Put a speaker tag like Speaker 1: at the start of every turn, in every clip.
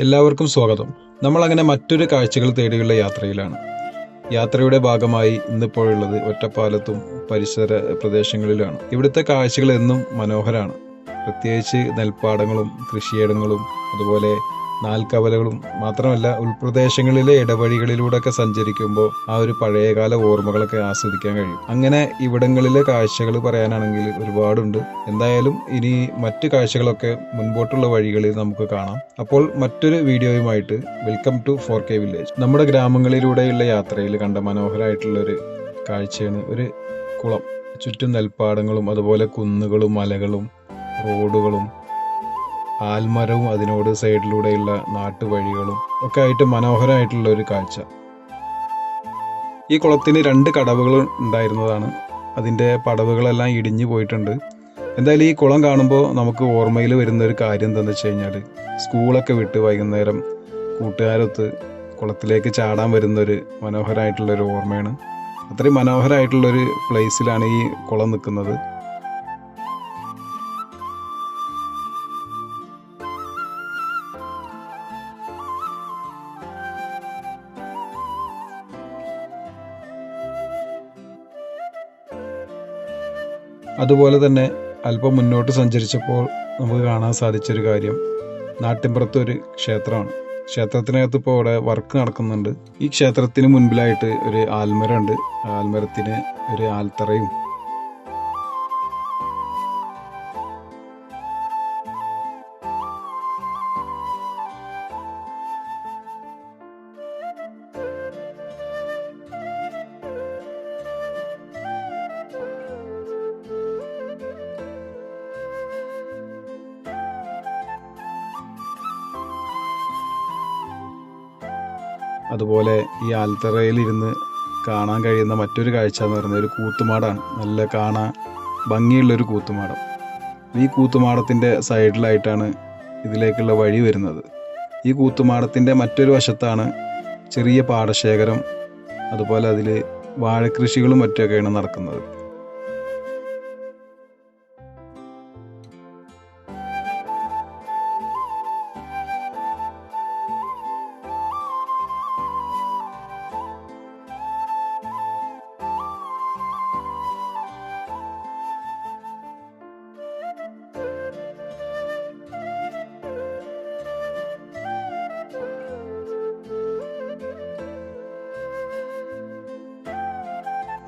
Speaker 1: എല്ലാവർക്കും സ്വാഗതം. നമ്മൾ അങ്ങനെ മറ്റൊരു കാഴ്ചകൾ തേടിയുള്ള യാത്രയിലാണ്. യാത്രയുടെ ഭാഗമായി ഇന്നിപ്പോഴുള്ളത് ഒറ്റപ്പാലത്തും പരിസര പ്രദേശങ്ങളിലാണ്. ഇവിടുത്തെ കാഴ്ചകൾ എന്നും മനോഹരമാണ് പ്രത്യേകിച്ച് നെൽപ്പാടങ്ങളും കൃഷിയിടങ്ങളും അതുപോലെ നാൽക്കവലകളും മാത്രമല്ല ഉൾപ്രദേശങ്ങളിലെ ഇടവഴികളിലൂടെയൊക്കെ സഞ്ചരിക്കുമ്പോൾ ആ ഒരു പഴയകാല ഓർമ്മകളൊക്കെ ആസ്വദിക്കാൻ കഴിയും. അങ്ങനെ ഇവിടങ്ങളിലെ കാഴ്ചകൾ പറയാനാണെങ്കിൽ ഒരുപാടുണ്ട്. എന്തായാലും ഇനി മറ്റു കാഴ്ചകളൊക്കെ മുൻപോട്ടുള്ള വഴികളിൽ നമുക്ക് കാണാം. അപ്പോൾ മറ്റൊരു വീഡിയോയുമായിട്ട് welcome to four K village. നമ്മുടെ ഗ്രാമങ്ങളിലൂടെയുള്ള യാത്രയിൽ കണ്ട മനോഹരമായിട്ടുള്ള ഒരു കാഴ്ചയാണ് ഒരു കുളം. ചുറ്റും നെൽപ്പാടങ്ങളും അതുപോലെ കുന്നുകളും മലകളും റോഡുകളും ആൽമരവും അതിനോട് സൈഡിലൂടെയുള്ള നാട്ടുവഴികളും ഒക്കെ ആയിട്ട് മനോഹരമായിട്ടുള്ള ഒരു കാഴ്ച. ഈ കുളത്തിന് രണ്ട് കടവുകൾ ഉണ്ടായിരുന്നതാണ്. അതിന്റെ പടവുകളെല്ലാം ഇടിഞ്ഞു പോയിട്ടുണ്ട്. എന്തായാലും ഈ കുളം കാണുമ്പോൾ നമുക്ക് ഓർമ്മയിൽ വരുന്ന ഒരു കാര്യം എന്താണെന്ന് വെച്ച് കഴിഞ്ഞാൽ സ്കൂളൊക്കെ വിട്ട് വൈകുന്നേരം കൂട്ടുകാരൊത്ത് കുളത്തിലേക്ക് ചാടാൻ വരുന്നൊരു മനോഹരമായിട്ടുള്ളൊരു ഓർമ്മയാണ്. അത്രയും മനോഹരമായിട്ടുള്ളൊരു പ്ലേസിലാണ് ഈ കുളം നിൽക്കുന്നത്. അതുപോലെ തന്നെ അല്പം മുന്നോട്ട് സഞ്ചരിച്ചപ്പോൾ നമുക്ക് കാണാൻ സാധിച്ചൊരു കാര്യം. നാട്ടിൻപുറത്ത് ഒരു ക്ഷേത്രമാണ്. ക്ഷേത്രത്തിനകത്ത് ഇപ്പോൾ അവിടെ വർക്ക് നടക്കുന്നുണ്ട്. ഈ ക്ഷേത്രത്തിന് മുൻപിലായിട്ട് ഒരു ആൽമരമുണ്ട്. ആൽമരത്തിന് ഒരു ആൽത്തറയും ഈ ആൽത്തറയിൽ ഇരുന്ന് കാണാൻ കഴിയുന്ന മറ്റൊരു കാഴ്ച എന്ന് പറയുന്നത് ഒരു കൂത്തുമാടാണ്. നല്ല കാണാൻ ഭംഗിയുള്ളൊരു കൂത്തുമാടം. ഈ കൂത്തുമാടത്തിന്റെ സൈഡിലായിട്ടാണ് ഇതിലേക്കുള്ള വഴി വരുന്നത്. ഈ കൂത്തുമാടത്തിന്റെ മറ്റൊരു വശത്താണ് ചെറിയ പാടശേഖരം അതുപോലെ അതിൽ വാഴക്കൃഷികളും മറ്റൊക്കെയാണ് നടക്കുന്നത്.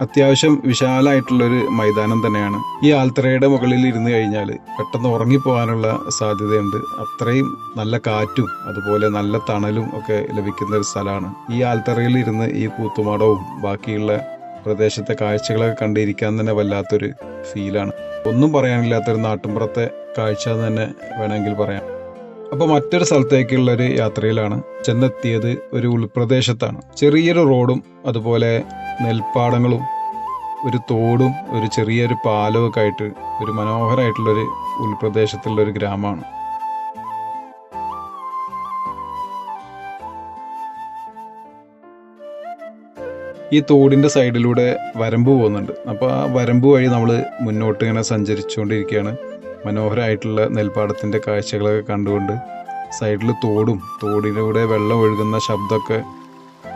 Speaker 1: അത്യാവശ്യം വിശാലമായിട്ടുള്ളൊരു മൈതാനം തന്നെയാണ്. ഈ ആൽത്തറയുടെ മുകളിൽ ഇരുന്ന് കഴിഞ്ഞാൽ പെട്ടെന്ന് ഉറങ്ങിപ്പോകാനുള്ള സാധ്യതയുണ്ട്. അത്രയും നല്ല കാറ്റും അതുപോലെ നല്ല തണലും ഒക്കെ ലഭിക്കുന്ന ഒരു സ്ഥലമാണ്. ഈ ആൽത്തറയിൽ ഇരുന്ന് ഈ കൂത്തുമാടവും ബാക്കിയുള്ള പ്രദേശത്തെ കാഴ്ചകളൊക്കെ കണ്ടിരിക്കാൻ തന്നെ വല്ലാത്തൊരു ഫീലാണ് ഒന്നും പറയാനില്ലാത്തൊരു നാട്ടിൻപുറത്തെ കാഴ്ച തന്നെ വേണമെങ്കിൽ പറയാം. അപ്പോൾ മറ്റൊരു സ്ഥലത്തേക്കുള്ള ഒരു യാത്രയിലാണ് ചെന്നെത്തിയത് ഒരു ഉൾപ്രദേശത്താണ്. ചെറിയൊരു റോഡും അതുപോലെ നെൽപ്പാടങ്ങളും ഒരു തോടും ഒരു ചെറിയൊരു പാലവും ഒക്കെ ആയിട്ട് ഒരു മനോഹരമായിട്ടുള്ളൊരു ഉൾപ്രദേശത്തുള്ള ഒരു ഗ്രാമമാണ്. ഈ തോടിന്റെ സൈഡിലൂടെ വരമ്പ് പോകുന്നുണ്ട്. അപ്പോൾ ആ വരമ്പ് വഴി നമ്മൾ മുന്നോട്ട് ഇങ്ങനെ സഞ്ചരിച്ചുകൊണ്ടിരിക്കുകയാണ്. മനോഹരമായിട്ടുള്ള നെൽപ്പാടത്തിന്റെ കാഴ്ചകളൊക്കെ കണ്ടുകൊണ്ട് സൈഡിൽ തോടും തോടിലൂടെ വെള്ളം ഒഴുകുന്ന ശബ്ദമൊക്കെ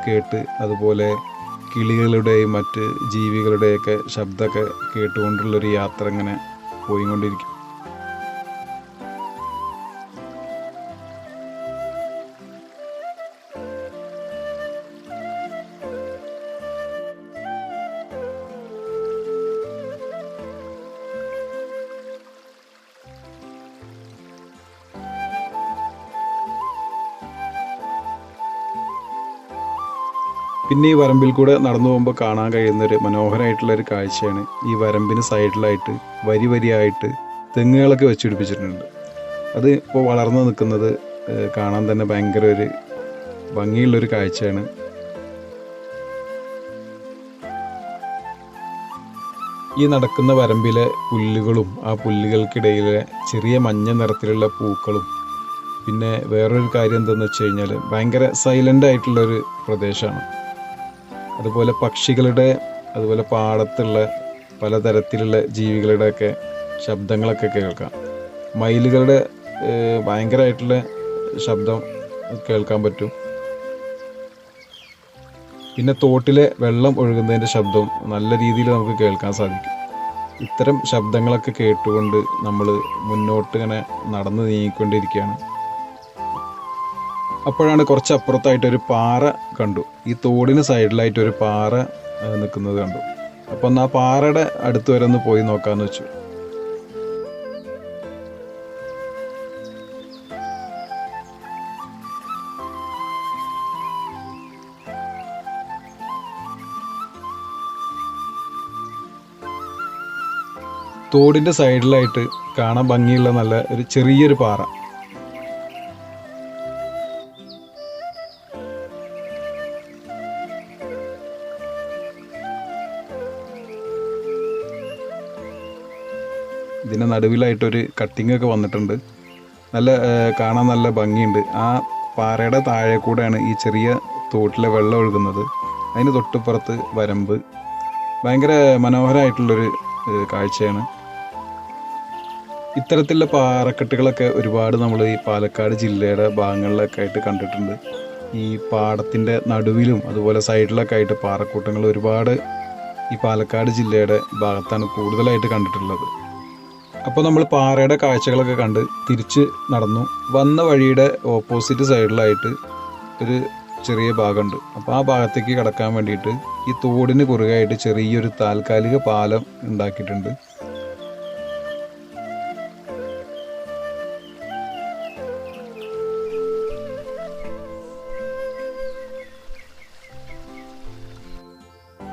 Speaker 1: കേട്ട് അതുപോലെ കിളികളുടെയും മറ്റ് ജീവികളുടെയൊക്കെ ശബ്ദമൊക്കെ കേട്ടുകൊണ്ടുള്ളൊരു യാത്ര ഇങ്ങനെ പോയിക്കൊണ്ടിരിക്കും. പിന്നെ ഈ വരമ്പിൽ കൂടെ നടന്നു പോകുമ്പോൾ കാണാൻ കഴിയുന്ന ഒരു മനോഹരമായിട്ടുള്ള ഒരു കാഴ്ചയാണ് ഈ വരമ്പിന് സൈഡിലായിട്ട് വരി വരിയായിട്ട് തെങ്ങുകളൊക്കെ വെച്ച് പിടിപ്പിച്ചിട്ടുണ്ട്. അത് ഇപ്പോൾ വളർന്നു നിൽക്കുന്നത് കാണാൻ തന്നെ ഭയങ്കര ഒരു ഭംഗിയുള്ളൊരു കാഴ്ചയാണ്. ഈ നടക്കുന്ന വരമ്പിലെ പുല്ലുകളും ആ പുല്ലുകൾക്കിടയിലെ ചെറിയ മഞ്ഞ നിറത്തിലുള്ള പൂക്കളും പിന്നെ വേറൊരു കാര്യം എന്തെന്ന് വെച്ച് കഴിഞ്ഞാൽ ഭയങ്കര സൈലന്റ് ആയിട്ടുള്ളൊരു പ്രദേശമാണ്. അതുപോലെ പക്ഷികളുടെ അതുപോലെ പാടത്തുള്ള പലതരത്തിലുള്ള ജീവികളുടെയൊക്കെ ശബ്ദങ്ങളൊക്കെ കേൾക്കാം. മയിലുകളുടെ ഭയങ്കരമായിട്ടുള്ള ശബ്ദം കേൾക്കാൻ പറ്റും. പിന്നെ തോട്ടിലെ വെള്ളം ഒഴുകുന്നതിന്റെ ശബ്ദം നല്ല രീതിയിൽ നമുക്ക് കേൾക്കാൻ സാധിക്കും. ഇത്തരം ശബ്ദങ്ങളൊക്കെ കേട്ടുകൊണ്ട് നമ്മൾ മുന്നോട്ട് ഇങ്ങനെ നടന്നു നീങ്ങിക്കൊണ്ടിരിക്കുകയാണ്. അപ്പോഴാണ് കുറച്ച് അപ്പുറത്തായിട്ട് ഒരു പാറ കണ്ടു. ഈ തോടിന് സൈഡിലായിട്ട് ഒരു പാറ നിൽക്കുന്നത് കണ്ടു. അപ്പം ആ പാറയുടെ അടുത്ത് വരെ ഒന്ന് പോയി നോക്കാന്ന് വെച്ചു. തോടിന്റെ സൈഡിലായിട്ട് കാണാൻ ഭംഗിയുള്ള നല്ല ഒരു ചെറിയൊരു പാറ. നടുവിലായിട്ടൊരു കട്ടിംഗ് ഒക്കെ വന്നിട്ടുണ്ട്. നല്ല കാണാൻ നല്ല ഭംഗിയുണ്ട്. ആ പാറയുടെ താഴെ കൂടെയാണ് ഈ ചെറിയ തോട്ടിലെ വെള്ളം ഒഴുകുന്നത്. അതിന് തൊട്ടുപുറത്ത് വരമ്പ്. ഭയങ്കര മനോഹരമായിട്ടുള്ളൊരു കാഴ്ചയാണ്. ഇത്തരത്തിലുള്ള പാറക്കെട്ടുകളൊക്കെ ഒരുപാട് നമ്മൾ ഈ പാലക്കാട് ജില്ലയുടെ ഭാഗങ്ങളിലൊക്കെ ആയിട്ട് കണ്ടിട്ടുണ്ട്. ഈ പാടത്തിന്റെ നടുവിലും അതുപോലെ സൈഡിലൊക്കെ ആയിട്ട് പാറക്കൂട്ടങ്ങൾ ഒരുപാട് ഈ പാലക്കാട് ജില്ലയുടെ ഭാഗത്താണ് കൂടുതലായിട്ട് കണ്ടിട്ടുള്ളത്. അപ്പോൾ നമ്മൾ പാറയുടെ കാഴ്ചകളൊക്കെ കണ്ട് തിരിച്ച് നടന്നു. വന്ന വഴിയുടെ ഓപ്പോസിറ്റ് സൈഡിലായിട്ട് ഒരു ചെറിയ ഭാഗമുണ്ട്. അപ്പോൾ ആ ഭാഗത്തേക്ക് കടക്കാൻ വേണ്ടിയിട്ട് ഈ തോടിന് കുറുകയായിട്ട് ചെറിയൊരു താൽക്കാലിക പാലം ഉണ്ടാക്കിയിട്ടുണ്ട്.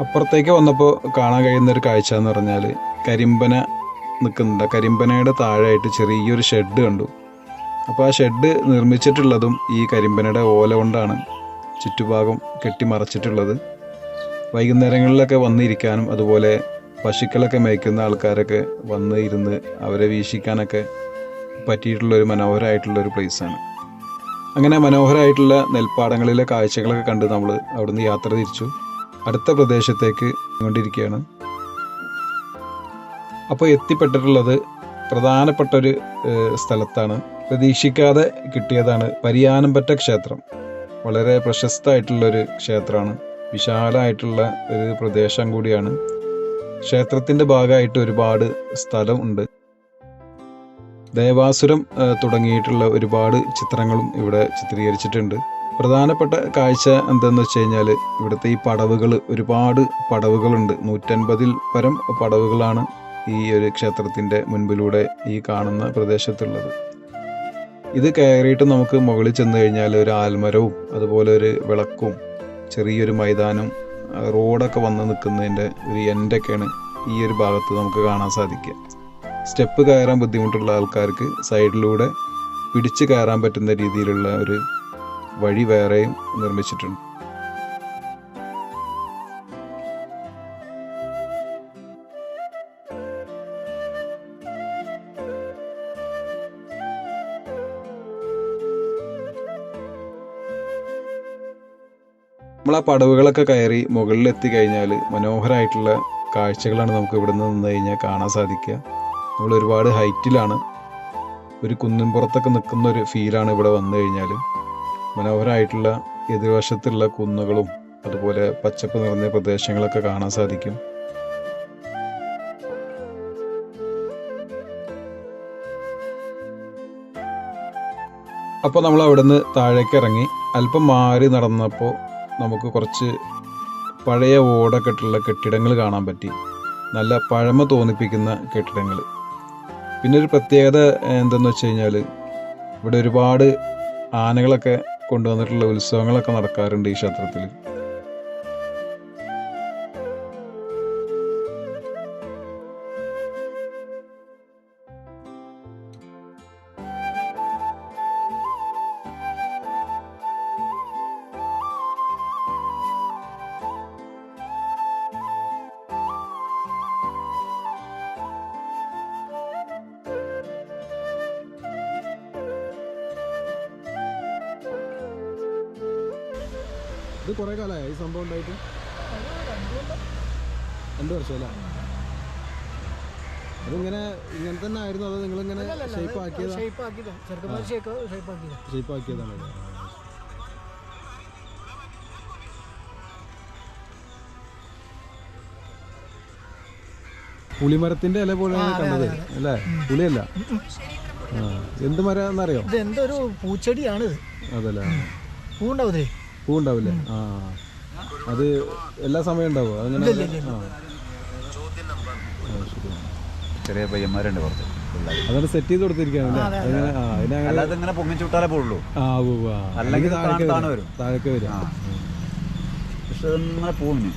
Speaker 1: അപ്പുറത്തേക്ക് വന്നപ്പോൾ കാണാൻ കഴിയുന്ന ഒരു കാഴ്ച എന്ന് പറഞ്ഞാൽ കരിമ്പന നിൽക്കുന്നുണ്ട്. കരിമ്പനയുടെ താഴെയായിട്ട് ചെറിയൊരു ഷെഡ് കണ്ടു. അപ്പോൾ ആ ഷെഡ് നിർമ്മിച്ചിട്ടുള്ളതും ഈ കരിമ്പനയുടെ ഓല കൊണ്ടാണ് ചുറ്റുഭാഗം കെട്ടിമറച്ചിട്ടുള്ളത്. വൈകുന്നേരങ്ങളിലൊക്കെ വന്നിരിക്കാനും അതുപോലെ പശുക്കളൊക്കെ മേയ്ക്കുന്ന ആൾക്കാരൊക്കെ വന്ന് ഇരുന്ന് അവരെ വീക്ഷിക്കാനൊക്കെ പറ്റിയിട്ടുള്ളൊരു മനോഹരമായിട്ടുള്ളൊരു പ്ലേസാണ് അങ്ങനെ മനോഹരമായിട്ടുള്ള നെൽപ്പാടങ്ങളിലെ കാഴ്ചകളൊക്കെ കണ്ട് നമ്മൾ അവിടുന്ന് യാത്ര തിരിച്ചു. അടുത്ത പ്രദേശത്തേക്ക് കൊണ്ടിരിക്കുകയാണ് അപ്പോൾ എത്തിപ്പെട്ടിട്ടുള്ളത് പ്രധാനപ്പെട്ട ഒരു സ്ഥലത്താണ്. പ്രതീക്ഷിക്കാതെ കിട്ടിയതാണ് പരിയാനംപറ്റ ക്ഷേത്രം. വളരെ പ്രശസ്തമായിട്ടുള്ളൊരു ക്ഷേത്രമാണ്. വിശാലമായിട്ടുള്ള ഒരു പ്രദേശം കൂടിയാണ്. ക്ഷേത്രത്തിന്റെ ഭാഗമായിട്ട് ഒരുപാട് സ്ഥലം ഉണ്ട്. ദേവാസുരം തുടങ്ങിയിട്ടുള്ള ഒരുപാട് ചിത്രങ്ങളും ഇവിടെ ചിത്രീകരിച്ചിട്ടുണ്ട്. പ്രധാനപ്പെട്ട കാഴ്ച എന്തെന്ന് വെച്ച് കഴിഞ്ഞാൽ ഇവിടുത്തെ ഈ പടവുകൾ ഒരുപാട് പടവുകളുണ്ട്. നൂറ്റൻപതിൽ പരം പടവുകളാണ് ഈ ഒരു ക്ഷേത്രത്തിന്റെ മുൻപിലൂടെ ഈ കാണുന്ന പ്രദേശത്തുള്ളത്. ഇത് കയറിയിട്ട് നമുക്ക് മുകളിൽ ചെന്ന് കഴിഞ്ഞാൽ ഒരു ആൽമരവും അതുപോലെ ഒരു വിളക്കും ചെറിയൊരു മൈതാനം റോഡൊക്കെ വന്ന് നിൽക്കുന്നതിന്റെ ഒരു എൻഡൊക്കെയാണ് ഈ ഒരു ഭാഗത്ത് നമുക്ക് കാണാൻ സാധിക്കുക. സ്റ്റെപ്പ് കയറാൻ ബുദ്ധിമുട്ടുള്ള ആൾക്കാർക്ക് സൈഡിലൂടെ പിടിച്ച് കയറാൻ പറ്റുന്ന രീതിയിലുള്ള ഒരു വഴി വേറെയും നിർമ്മിച്ചിട്ടുണ്ട്. നമ്മൾ ആ പടവുകളൊക്കെ കയറി മുകളിൽ എത്തിക്കഴിഞ്ഞാൽ മനോഹരമായിട്ടുള്ള കാഴ്ചകളാണ് നമുക്ക് ഇവിടെ നിന്ന് നിന്ന് കഴിഞ്ഞാൽ കാണാൻ സാധിക്കുക. നമ്മൾ ഒരുപാട് ഹൈറ്റിലാണ്. ഒരു കുന്നിൻ പുറത്തൊക്കെ നിൽക്കുന്ന ഒരു ഫീലാണ് ഇവിടെ വന്നു കഴിഞ്ഞാൽ മനോഹരമായിട്ടുള്ള എതിർവശത്തുള്ള കുന്നുകളും അതുപോലെ പച്ചപ്പ് നിറഞ്ഞ പ്രദേശങ്ങളൊക്കെ കാണാൻ സാധിക്കും. അപ്പോൾ നമ്മൾ അവിടുന്ന് താഴേക്ക് ഇറങ്ങി. അല്പം മാറി നടന്നപ്പോൾ നമുക്ക് കുറച്ച് പഴയ ഓടൊക്കെ ഇട്ടുള്ള കെട്ടിടങ്ങൾ കാണാൻ പറ്റി. നല്ല പഴമ തോന്നിപ്പിക്കുന്ന കെട്ടിടങ്ങൾ. പിന്നെ ഒരു പ്രത്യേകത എന്തെന്ന് വെച്ച് കഴിഞ്ഞാൽ ഇവിടെ ഒരുപാട് ആനകളൊക്കെ കൊണ്ടുവന്നിട്ടുള്ള ഉത്സവങ്ങളൊക്കെ നടക്കാറുണ്ട് ഈ ക്ഷേത്രത്തിൽ ഇത് കുറേ കാലമായ ഈ സംഭവം ഉണ്ടായിട്ട്? രണ്ടു വർഷം അല്ലേ അതിങ്ങനെ ഇങ്ങനെ തന്നെ ആയിരുന്നു അത് നിങ്ങളിങ്ങനെ ഷേപ്പ് ആക്കിയതാണ്
Speaker 2: ഷേപ്പ്
Speaker 1: ആക്കിയതാണ് പുളിമരത്തിന്റെ ഇല പോലെ കണ്ടത് അല്ലേ? പുളിയല്ല? എന്ത് മരം എന്നറിയോ?
Speaker 2: ഇത് എന്തൊരു പൂച്ചെടിയാണ്
Speaker 1: അതല്ലേ
Speaker 2: പൂണ്ടാവൂലേ
Speaker 1: പൂ ഉണ്ടാവില്ലേ ആ. അത് എല്ലാ സമയം ഉണ്ടാവോ അങ്ങനെ.
Speaker 3: ചെറിയ പയ്യന്മാരുണ്ട് പുറത്ത്.
Speaker 1: അതാണ് സെറ്റ് ചെയ്ത് കൊടുത്തിരിക്കുകയാണ് അല്ലേ? അങ്ങനെ
Speaker 3: അല്ലാതെ ഇങ്ങനെ പൊങ്ങി
Speaker 1: ആ.
Speaker 3: അല്ലെങ്കിൽ
Speaker 1: താഴേക്ക് വരും.
Speaker 3: വരും.
Speaker 1: താഴേക്ക് വരും.
Speaker 3: പക്ഷെ ഇങ്ങനെ പോകുന്നു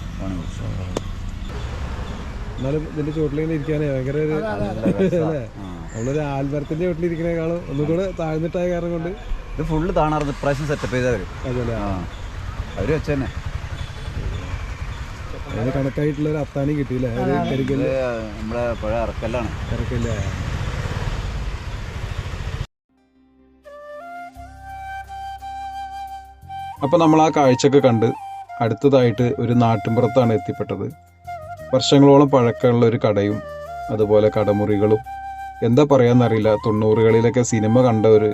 Speaker 1: എന്നാലും ഇതിന്റെ ചോട്ടിലിങ്ങനെ ഇരിക്കാനേ ഭയങ്കര ഒരു നമ്മളൊരു ആൽമരത്തിന്റെ ചുവട്ടിലിരിക്കണേക്കാളും ഒന്നും കൂടെ താഴ്ന്നിട്ടായ കാരണം കൊണ്ട്
Speaker 3: ഇത് ഫുള്ള് താണാർന്ന് ഇപ്രാവശ്യം സെറ്റപ്പ് ചെയ്തവര്
Speaker 1: അതല്ലേ
Speaker 3: ആ. അവർ വെച്ച് തന്നെ
Speaker 1: കണക്കായിട്ടുള്ള ഒരു അത്താണി കിട്ടിയില്ലേ?
Speaker 3: നമ്മളെ പഴയ ഇറക്കല്ലാണ്
Speaker 1: ഇറക്കല്ല അപ്പോൾ നമ്മൾ ആ കാഴ്ചയൊക്കെ കണ്ട് അടുത്തതായിട്ട് ഒരു നാട്ടിൻപുറത്താണ് എത്തിപ്പെട്ടത്. വർഷങ്ങളോളം പഴക്കമുള്ള ഒരു കടയും അതുപോലെ കടമുറികളും. എന്താ പറയാന്നറിയില്ല. തൊണ്ണൂറുകളിലൊക്കെ സിനിമ കണ്ട ഒരു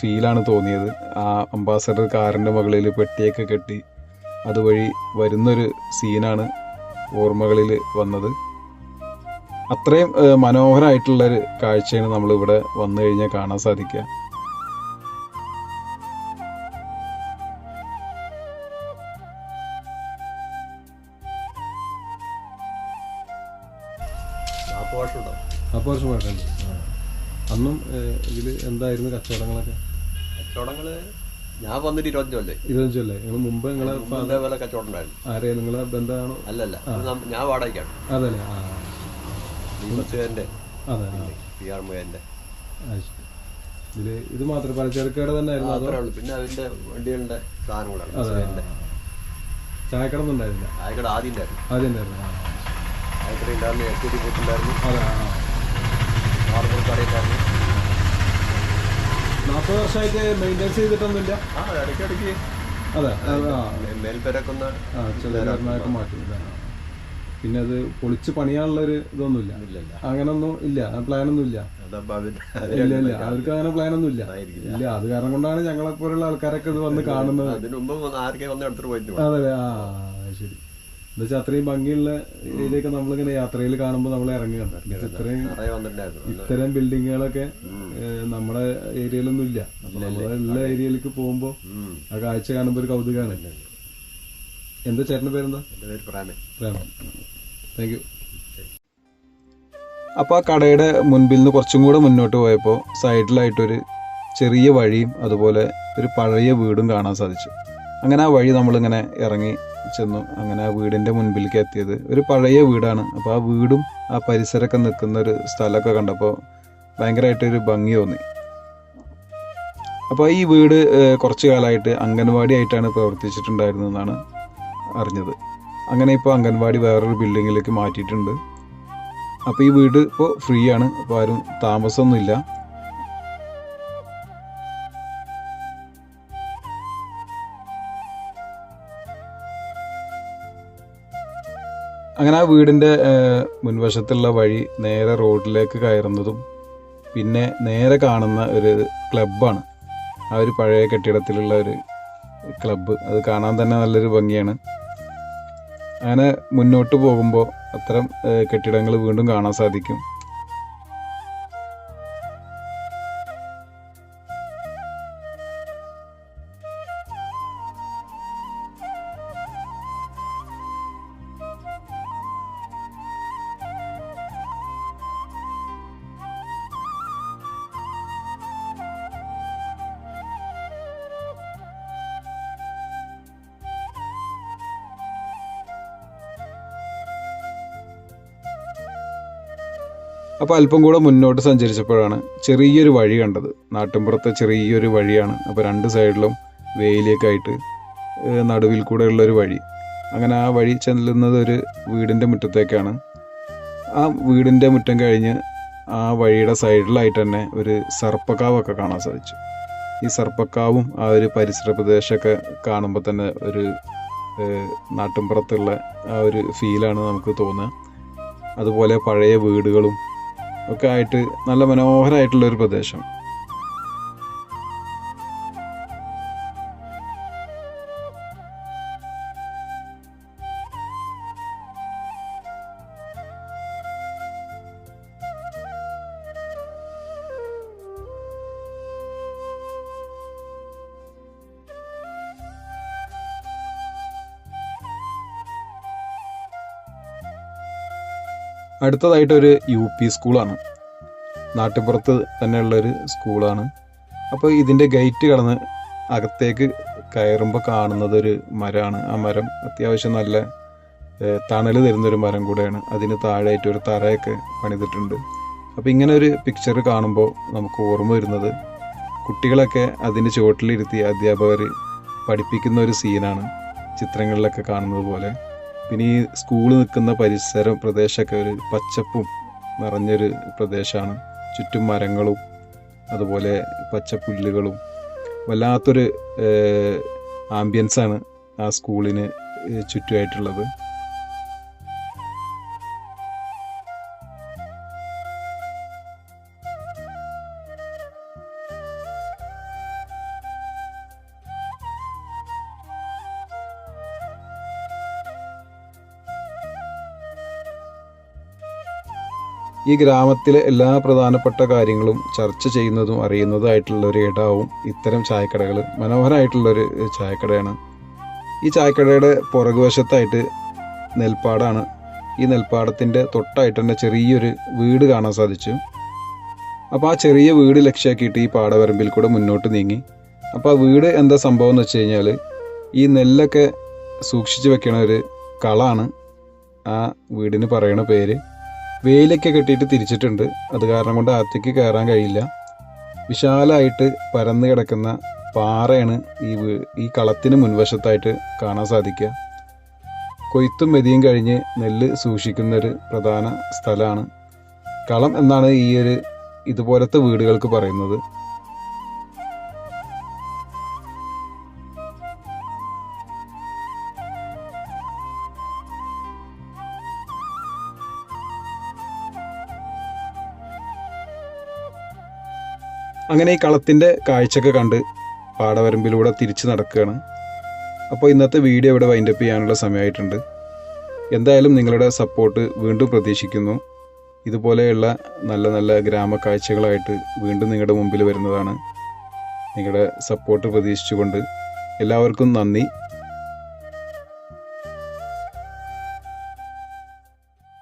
Speaker 1: ഫീലാണ് തോന്നിയത്. ആ അംബാസഡർ കാറിന്റെ മുകളിൽ പെട്ടിയൊക്കെ കെട്ടി അതുവഴി വരുന്നൊരു സീനാണ് ഓർമ്മകളിൽ വന്നത്. അത്രയും മനോഹരമായിട്ടുള്ളൊരു കാഴ്ചയാണ് നമ്മളിവിടെ വന്നു കഴിഞ്ഞാൽ കാണാൻ സാധിക്കുക. എന്തായിരുന്നു കച്ചവടങ്ങളൊക്കെ?
Speaker 4: കച്ചവടങ്ങൾ ഞാൻ വന്നിട്ട് ഇരുപത്തഞ്ച് കൊല്ലേ?
Speaker 1: ഇരുപത്തഞ്ചല്ലേ നിങ്ങൾ മുമ്പ് നിങ്ങളെ
Speaker 4: അതേപോലെ കച്ചവടം ഉണ്ടായിരുന്നു.
Speaker 1: ആരെയാ നിങ്ങളെ ബന്ധമാണോ?
Speaker 4: അല്ലല്ല ഞാൻ വാടകയ്ക്കാണ്.
Speaker 1: അതല്ലേ?
Speaker 4: ബസ്സുകാരന്റെ
Speaker 1: അതെ
Speaker 4: പി ആർ
Speaker 1: മുഖേന്റെ ഇതിൽ ഇത് മാത്രം പലചരക്കട തന്നെ ആയിരുന്നു
Speaker 4: അത്രേ ഉള്ളൂ. പിന്നെ അതിന്റെ വണ്ടികളുടെ സാധനങ്ങളാണ്.
Speaker 1: ചായക്കട ഉണ്ടായിരുന്നില്ല?
Speaker 4: ആയിക്കടെ ആദ്യം ഉണ്ടായിരുന്നു.
Speaker 1: ആദ്യം ഉണ്ടായിരുന്നു?
Speaker 4: ചായക്കട ഉണ്ടായിരുന്നു എസ് ടി പോയിട്ടുണ്ടായിരുന്നു
Speaker 1: അതെ നാൽപ്പത് വർഷമായിട്ട് മെയിന്റെനൻസ് ചെയ്തിട്ടൊന്നുമില്ല.
Speaker 4: ആ ഇടയ്ക്കിടയ്ക്ക്
Speaker 1: അതെ
Speaker 4: മേൽപ്പേരൊക്കെ
Speaker 1: മാറ്റി. പിന്നെ അത് പൊളിച്ച് പണിയാനുള്ള ഒരു ഇതൊന്നുമില്ല അങ്ങനൊന്നും ഇല്ല പ്ലാനൊന്നും ഇല്ല ഇല്ല ഇല്ല. അവർക്ക് അങ്ങനെ പ്ലാനൊന്നും ഇല്ല ഇല്ല അത് കാരണം കൊണ്ടാണ് ഞങ്ങളെ പോലുള്ള ആൾക്കാരൊക്കെ ഇത് വന്ന് കാണുന്നത്. അതെ ആ. ശരി എന്താ വെച്ചാൽ അത്രയും ഭംഗിയുള്ള ഏരിയൊക്കെ നമ്മളിങ്ങനെ യാത്രയിൽ കാണുമ്പോൾ നമ്മൾ ഇറങ്ങി എന്നുവെച്ചാ ഇത്രയും ഇത്തരം ബിൽഡിങ്ങുകളൊക്കെ നമ്മുടെ ഏരിയയിലൊന്നും ഇല്ല അപ്പൊ നമ്മളെ ഏരിയയിലേക്ക് പോകുമ്പോൾ ആ കാഴ്ച കാണുമ്പോൾ ഒരു കൗതുകമാണ് എന്താ ചേട്ടന്റെ പേരെന്താ?
Speaker 4: പ്രേമൻ.
Speaker 1: പ്രേമൻ. താങ്ക് യു അപ്പോൾ ആ കടയുടെ മുൻപിൽ നിന്ന് കുറച്ചും കൂടെ മുന്നോട്ട് പോയപ്പോൾ സൈഡിലായിട്ടൊരു ചെറിയ വഴിയും അതുപോലെ ഒരു പഴയ വീടും കാണാൻ സാധിച്ചു. അങ്ങനെ ആ വഴി നമ്മളിങ്ങനെ ഇറങ്ങി ചെന്നു. അങ്ങനെ ആ വീടിന്റെ മുൻപിലേക്ക് എത്തിയത്. ഒരു പഴയ വീടാണ്. അപ്പോൾ ആ വീടും ആ പരിസരമൊക്കെ നിൽക്കുന്ന ഒരു സ്ഥലമൊക്കെ കണ്ടപ്പോൾ ഭയങ്കരമായിട്ടൊരു ഭംഗി തോന്നി. അപ്പോൾ ഈ വീട് കുറച്ച് കാലമായിട്ട് അംഗൻവാടി ആയിട്ടാണ് പ്രവർത്തിച്ചിട്ടുണ്ടായിരുന്നതെന്നാണ് അറിഞ്ഞത്. അങ്ങനെ ഇപ്പോൾ അംഗൻവാടി വേറൊരു ബിൽഡിങ്ങിലേക്ക് മാറ്റിയിട്ടുണ്ട്. അപ്പോൾ ഈ വീട് ഇപ്പോൾ ഫ്രീ ആണ്. അപ്പോൾ ആരും താമസമൊന്നുമില്ല. അങ്ങനെ ആ വീടിന്റെ മുൻവശത്തുള്ള വഴി നേരെ റോഡിലേക്ക് കയറുന്നതും പിന്നെ നേരെ കാണുന്ന ഒരു ക്ലബ്ബാണ്. ആ ഒരു പഴയ കെട്ടിടത്തിലുള്ള ഒരു ക്ലബ്ബ്. അത് കാണാൻ തന്നെ നല്ലൊരു ഭംഗിയാണ്. അങ്ങനെ മുന്നോട്ട് പോകുമ്പോൾ അത്തരം കെട്ടിടങ്ങൾ വീണ്ടും കാണാൻ സാധിക്കും. അപ്പോൾ അല്പം കൂടെ മുന്നോട്ട് സഞ്ചരിച്ചപ്പോഴാണ് ചെറിയൊരു വഴി കണ്ടത്. നാട്ടിൻപുറത്തെ ചെറിയൊരു വഴിയാണ്. അപ്പോൾ രണ്ട് സൈഡിലും വേലിയൊക്കെ ആയിട്ട് നടുവിൽ കൂടെ ഉള്ളൊരു വഴി. അങ്ങനെ ആ വഴി ചെല്ലുന്നത് ഒരു വീടിന്റെ മുറ്റത്തേക്കാണ്. ആ വീടിന്റെ മുറ്റം കഴിഞ്ഞ് ആ വഴിയുടെ സൈഡിലായിട്ട് തന്നെ ഒരു സർപ്പക്കാവൊക്കെ കാണാൻ സാധിച്ചു. ഈ സർപ്പക്കാവും ആ ഒരു പരിസര പ്രദേശമൊക്കെ കാണുമ്പോൾ തന്നെ ഒരു നാട്ടിൻപുറത്തുള്ള ആ ഒരു ഫീലാണ് നമുക്ക് തോന്നുക. അതുപോലെ പഴയ വീടുകളും ഒക്കെ ആയിട്ട് നല്ല മനോഹരമായിട്ടുള്ള ഒരു പ്രദേശം. അടുത്തതായിട്ട് ഒരു യു പി സ്കൂളാണ്. നാട്ടിൻപുറത്ത് തന്നെയുള്ളൊരു സ്കൂളാണ്. അപ്പോൾ ഇതിന്റെ ഗേറ്റ് കടന്ന് അകത്തേക്ക് കയറുമ്പോൾ കാണുന്നത് ഒരു മരമാണ്. ആ മരം അത്യാവശ്യം നല്ല തണൽ തരുന്നൊരു മരം കൂടെയാണ്. അതിന് താഴെയായിട്ട് ഒരു തറയൊക്കെ പണിതിട്ടുണ്ട്. അപ്പോൾ ഇങ്ങനെ ഒരു പിക്ചർ കാണുമ്പോൾ നമുക്ക് ഓർമ്മ വരുന്നത് കുട്ടികളൊക്കെ അതിന്റെ ചുവട്ടിലിരുത്തി അധ്യാപകർ പഠിപ്പിക്കുന്ന ഒരു സീനാണ് ചിത്രങ്ങളിലൊക്കെ കാണുന്നത് പോലെ. പിന്നെ ഈ സ്കൂൾ നിൽക്കുന്ന പരിസരം പ്രദേശമൊക്കെ ഒരു പച്ചപ്പും നിറഞ്ഞൊരു പ്രദേശമാണ്. ചുറ്റും മരങ്ങളും അതുപോലെ പച്ചപ്പുല്ലുകളും. വല്ലാത്തൊരു ആംബിയൻസാണ് ആ സ്കൂളിന് ചുറ്റുമായിട്ടുള്ളത്. ഈ ഗ്രാമത്തിലെ എല്ലാ പ്രധാനപ്പെട്ട കാര്യങ്ങളും ചർച്ച ചെയ്യുന്നതും അറിയുന്നതുമായിട്ടുള്ള ഒരു ഇടാവും ഇത്തരം ചായക്കടകൾ മനോഹരമായിട്ടുള്ളൊരു ചായക്കടയാണ്. ഈ ചായക്കടയുടെ പുറകുവശത്തായിട്ട് നെൽപ്പാടാണ്. ഈ നെൽപ്പാടത്തിന്റെ തൊട്ടായിട്ട് തന്നെ ചെറിയൊരു വീട് കാണാൻ സാധിച്ചു. അപ്പോൾ ആ ചെറിയ വീട് ലക്ഷ്യമാക്കിയിട്ട് ഈ പാടവരമ്പിൽ കൂടെ മുന്നോട്ട് നീങ്ങി. അപ്പോൾ ആ വീട് എന്താ സംഭവം എന്ന് വെച്ച് കഴിഞ്ഞാൽ ഈ നെല്ലൊക്കെ സൂക്ഷിച്ചു വെക്കണ ഒരു കളാണ് ആ വീടിന് പറയണ പേര്. വെയിലൊക്കെ കെട്ടിയിട്ട് തിരിച്ചിട്ടുണ്ട്. അത് കാരണം കൊണ്ട് അകത്തേക്ക് കയറാൻ കഴിയില്ല. വിശാലമായിട്ട് പരന്ന് കിടക്കുന്ന പാറയാണ് ഈ ഈ കളത്തിന് മുൻവശത്തായിട്ട് കാണാൻ സാധിക്കുക. കൊയ്ത്തും മെതിയും കഴിഞ്ഞ് നെല്ല് സൂക്ഷിക്കുന്ന ഒരു പ്രധാന സ്ഥലമാണ്. കളം എന്നാണ് ഈ ഒരു ഇതുപോലത്തെ വീടുകൾക്ക് പറയുന്നത്. അങ്ങനെ ഈ കളത്തിന്റെ കാഴ്ചയൊക്കെ കണ്ട് പാടവരമ്പിലൂടെ തിരിച്ചു നടക്കുകയാണ്. അപ്പോൾ ഇന്നത്തെ വീഡിയോ ഇവിടെ വൈൻഡപ്പ് ചെയ്യാനുള്ള സമയമായിട്ടുണ്ട്. എന്തായാലും നിങ്ങളുടെ സപ്പോർട്ട് വീണ്ടും പ്രതീക്ഷിക്കുന്നു. ഇതുപോലെയുള്ള നല്ല നല്ല ഗ്രാമക്കാഴ്ചകളായിട്ട് വീണ്ടും നിങ്ങളുടെ മുമ്പിൽ വരുന്നതാണ്. നിങ്ങളുടെ സപ്പോർട്ട് പ്രതീക്ഷിച്ചുകൊണ്ട് എല്ലാവർക്കും നന്ദി.